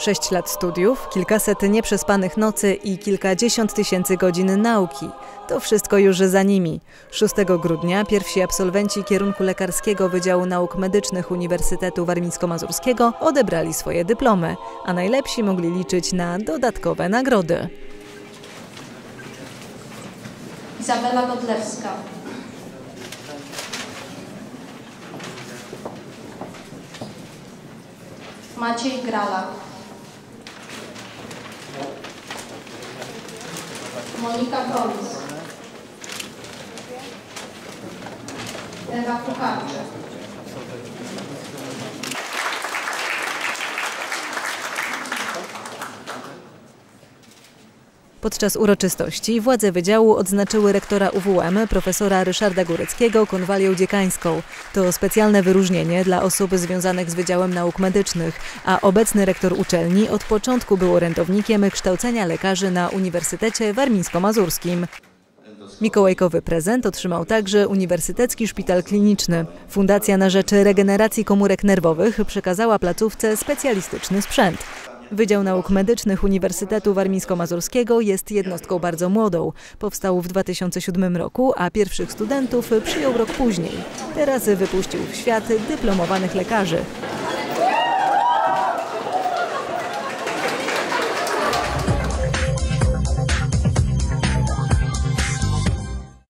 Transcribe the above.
Sześć lat studiów, kilkaset nieprzespanych nocy i kilkadziesiąt tysięcy godzin nauki. To wszystko już za nimi. 6 grudnia pierwsi absolwenci kierunku lekarskiego Wydziału Nauk Medycznych Uniwersytetu Warmińsko-Mazurskiego odebrali swoje dyplomy, a najlepsi mogli liczyć na dodatkowe nagrody. Izabela Godlewska. Maciej Grala. Monika Brolis. Ewa Kucharczyk. Podczas uroczystości władze wydziału odznaczyły rektora UWM profesora Ryszarda Góreckiego konwalią dziekańską. To specjalne wyróżnienie dla osób związanych z Wydziałem Nauk Medycznych, a obecny rektor uczelni od początku był orędownikiem kształcenia lekarzy na Uniwersytecie Warmińsko-Mazurskim. Mikołajkowy prezent otrzymał także Uniwersytecki Szpital Kliniczny. Fundacja na rzecz regeneracji komórek nerwowych przekazała placówce specjalistyczny sprzęt. Wydział Nauk Medycznych Uniwersytetu Warmińsko-Mazurskiego jest jednostką bardzo młodą. Powstał w 2007 roku, a pierwszych studentów przyjął rok później. Teraz wypuścił w świat dyplomowanych lekarzy.